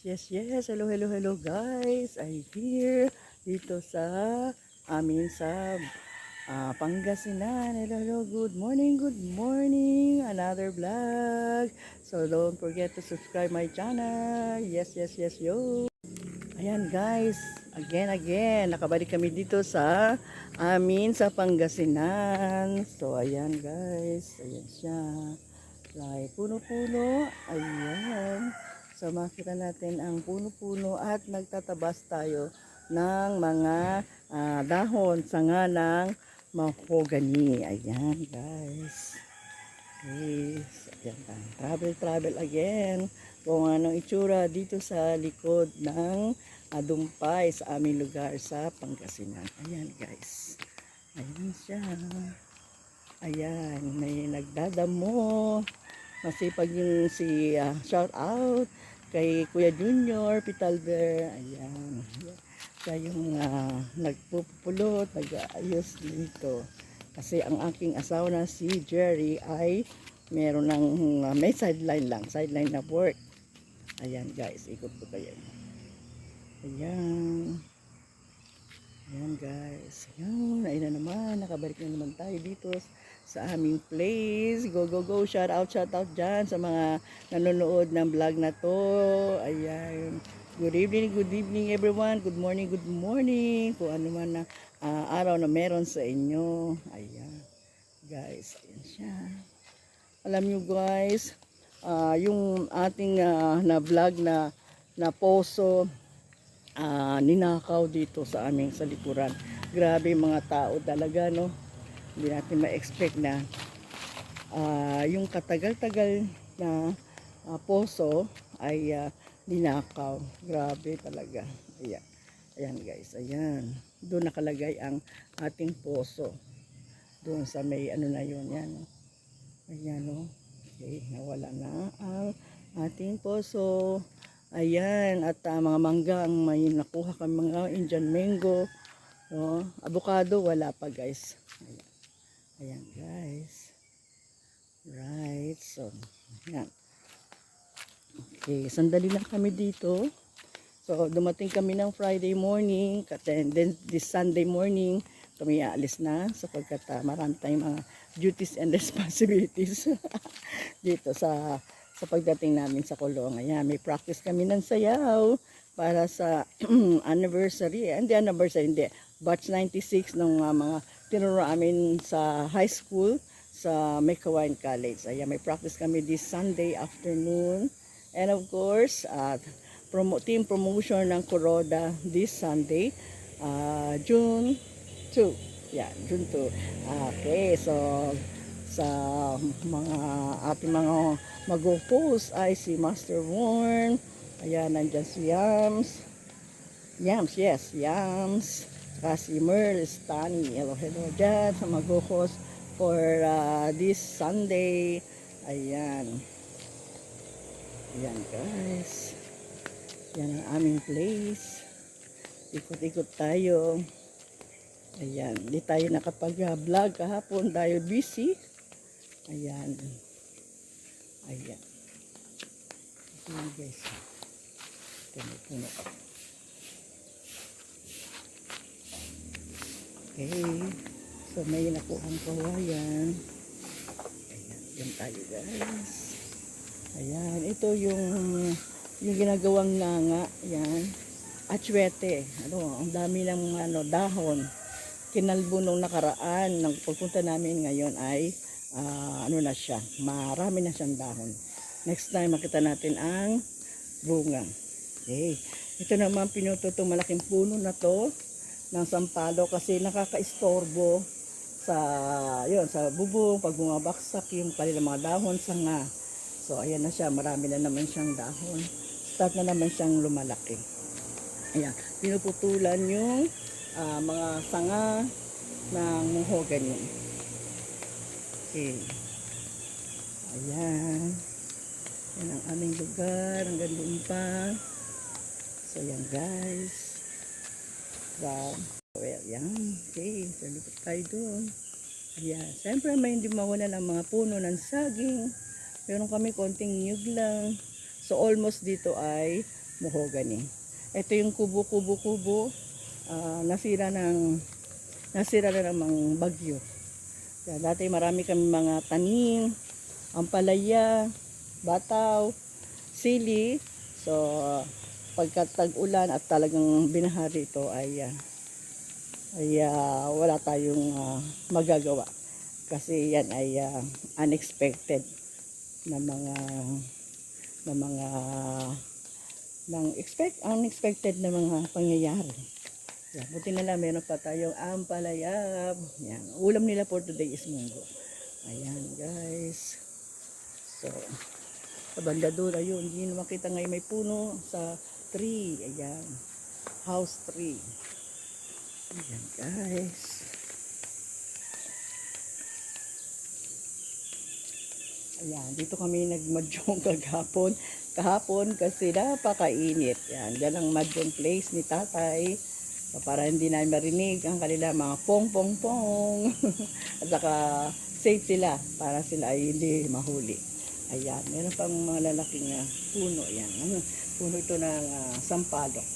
yes, yes. Hello, hello, hello guys. I'm here dito sa amin sa ah, Pangasinan. Hello, hello. Good morning, good morning. Another vlog. So don't forget to subscribe my channel. Yes, yes, yes, yo. Ayan guys, again, again, nakabalik kami dito sa amin sa Pangasinan. So ayan guys, ayan siya. Like, puno-puno, ayan. So makita natin ang puno-puno at nagtatabas tayo ng mga ah, dahon, sanga ng mahogany. Ayan guys. Yes, ayan tayo. Travel, travel again. Kung anong itsura dito sa likod ng Adumpay sa aming lugar sa Pangasinan. Ayan guys. Ayan siya. Ayan, may nagdadamo. Masipag yung si ah, shout out kay Kuya Junior Pitalber. Ayan. Siya yung ah, nagpupulot, nag-aayos dito. Kasi ang aking asawa na si Jerry ay meron ng ah, may sideline lang, sideline na work. Ayan guys, ikot ko kayo. Ayan. Ayan guys. Ayan, ayun na naman. Nakabalik na naman tayo dito sa aming place. Go, go, go. Shout out, shout out dyan sa mga nanonood ng vlog na to. Ayan. Good evening, good evening everyone. Good morning, good morning. Kung ano man na ah, araw na meron sa inyo. Ayan. Guys, ayan siya. Alam nyo guys, ah, yung ating ah, na vlog na na poso ah, ninakaw dito sa aming sa likuran. Grabe mga tao talaga, no? Hindi natin ma-expect na ah, yung katagal-tagal na ah, poso ay ah, ninakaw. Grabe talaga. Ayan. Ayan guys, ayan. Doon nakalagay ang ating poso. Doon sa may ano na yun, yan. no? Ayan, no? Okay, nawala na ang ating poso. Ayan, at ah, mga mangga ang may nakuha kami mga Indian mango. No? Avocado, wala pa guys. Ayan. Guys. Right, so, ayan. Okay, sandali lang kami dito. So, dumating kami ng Friday morning, then this Sunday morning, kami aalis na sapagkat uh, marami tayong mga duties and responsibilities dito sa sa pagdating namin sa Kulong. Ayan, may practice kami ng sayaw para sa anniversary. Hindi anniversary, hindi. Batch 96 ng uh, mga tinuro amin sa high school sa Mekawain College. Ayan, may practice kami this Sunday afternoon. And of course, uh, promo team promotion ng Kuroda this Sunday, uh, June 2. Yeah, June 2. Okay, so sa mga ating mga mag-host ay si Master Warren, ayan, nandyan si Yams, Yams, yes, Yams, saka si Merl Stani, hello, hello dyan sa mag-host for uh, this Sunday, ayan, ayan guys, yan ang aming place, ikot-ikot tayo, ayan, di tayo nakapag-vlog kahapon dahil busy, ayan, ayan, ayan guys, puno-puno. Okay. So may nakuhang kawayan. Ayan, yan tayo guys. Ayan, ito yung yung ginagawang nganga, yan. Atsuete. Ano, ang dami ng ano dahon. Kinalbo nung nakaraan nang pagpunta namin ngayon ay ah, ano na siya, marami na siyang dahon. Next time makita natin ang bunga. Okay. Ito naman pinuto itong malaking puno na to ng sampalo kasi nakakaistorbo sa yun sa bubong pag bumabaksak yung kanilang mga dahon sanga. So ayan na siya marami na naman siyang dahon. Start na naman siyang lumalaki. Ayan pinuputulan yung ah, mga sanga ng mahogany okay. Ayan. Yan ang aming lugar ang gandun pa. So yan guys Wow. Well, yan. Okay, salupot tayo doon. Ayan. Siyempre, may hindi mawala ng mga puno ng saging. Meron kami konting niyog lang. So, almost dito ay mahogany. Ito yung kubo-kubo-kubo, ah, nasira ng nasira na namang bagyo. Kaya dati marami kami mga tanim, ampalaya, bataw, sili. So, pagka tag-ulan at talagang binahari ito ay ah, ay ah, wala tayong ah, magagawa. Kasi yan ay ah, unexpected na mga na mga ng expect unexpected na mga pangyayari. Yan, buti na lang meron pa tayong ampalayab. Yan, ulam nila for today is munggo. Ayan, guys. So, sa banda doon, ayun, hindi makita ngayon may puno sa tree. Ayan, house tree. Ayan, guys. Ayan, dito kami nagmadyong kagapon. Kahapon kasi napakainit. Yan, yan ang madyong place ni tatay. So, para hindi na marinig ang kanila mga pong pong pong. At saka safe sila para sila ay hindi mahuli. Ayan, meron pang mga lalaking ah, puno. Yan, ano, puno ito ng uh, sampalok.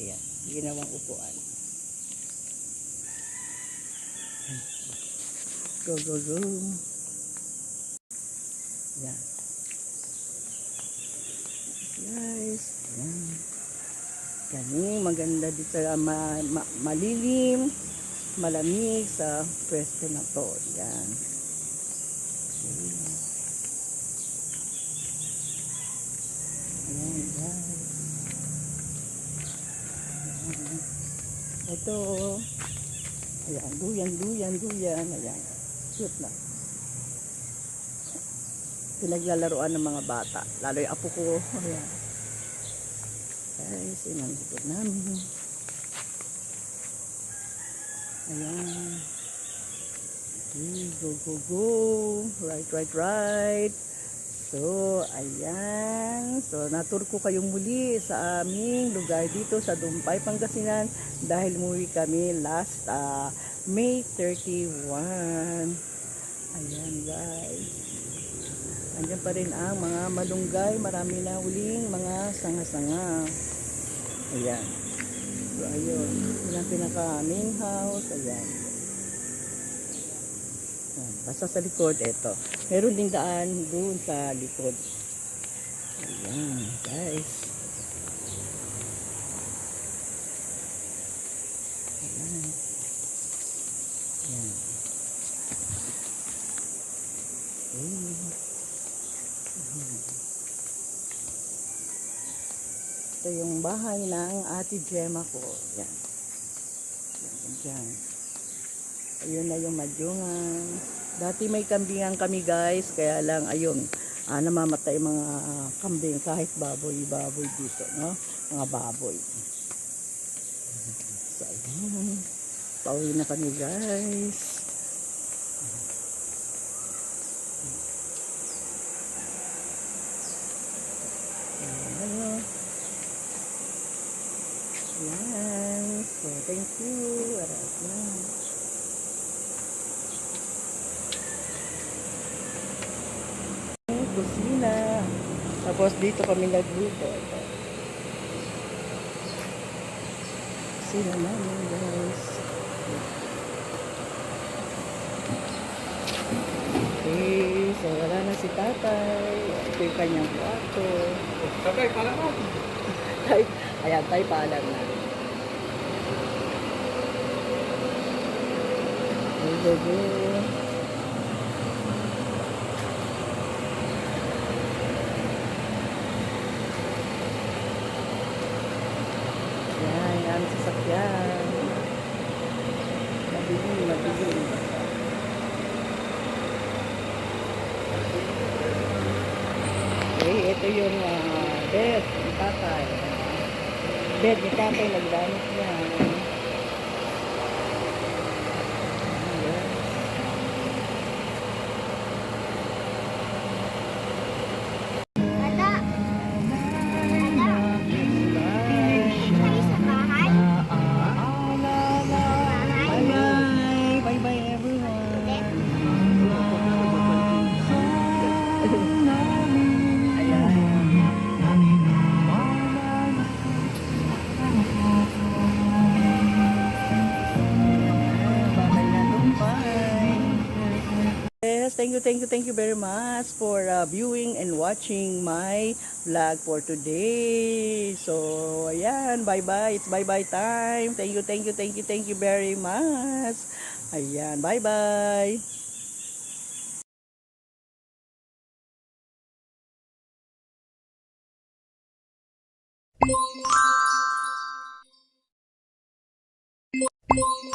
Ayan, ginawang upuan. Go, go, go. Yan. Guys, yan. Ganun, maganda dito sa ma, ma, malilim, malamig sa pwesto na to. Yan. Ayan, guys. Ayan. Ito, ayan, duyan, duyan, duyan, ayan. Cute na pinaglalaroan ng mga bata. Lalo yung apo ko. Ayan. Guys, yun ang likod namin. Ayan. Okay, go, go, go. Right, right, right. So, ayan. So, natur ko kayong muli sa aming lugar dito sa Dumpay, Pangasinan dahil muwi kami last ah, May 31. Ayan, guys. Andiyan pa rin ang mga malunggay. Marami na uling mga sanga-sanga. Ayan. So, ayun. Yun ang pinaka main house. Ayan. Ayan. Basta sa likod, ito. Meron ding daan doon sa likod. Ayan, guys. Ayan. Ayan. Okay. Ito yung bahay ng ate Gemma ko. Yan. Yan, dyan. Ayun na yung madyungan. Dati may kambingan kami guys, kaya lang ayun, ah, namamatay mga kambing kahit baboy, baboy dito, no? Mga baboy. So, ayun. Pauwi na kami guys. Hello. Yan. So, thank you. Arat na. Tapos dito kami nagluto. Kusina namin, guys. Okay, so wala na si tatay. Ito yung kanyang kwarto. Tatay, pala mo. Ayan, tay paalam na. Go, go, go. Yan, yan. Mabili, mabili. Okay, ito yung ah, bed ni tatay. Bed ni tatay, nagdamit niya. Thank you, thank you, thank you very much for uh, viewing and watching my vlog for today. So, ayan, bye-bye. It's bye-bye time. Thank you, thank you, thank you, thank you very much. Ayan, bye-bye. Ada.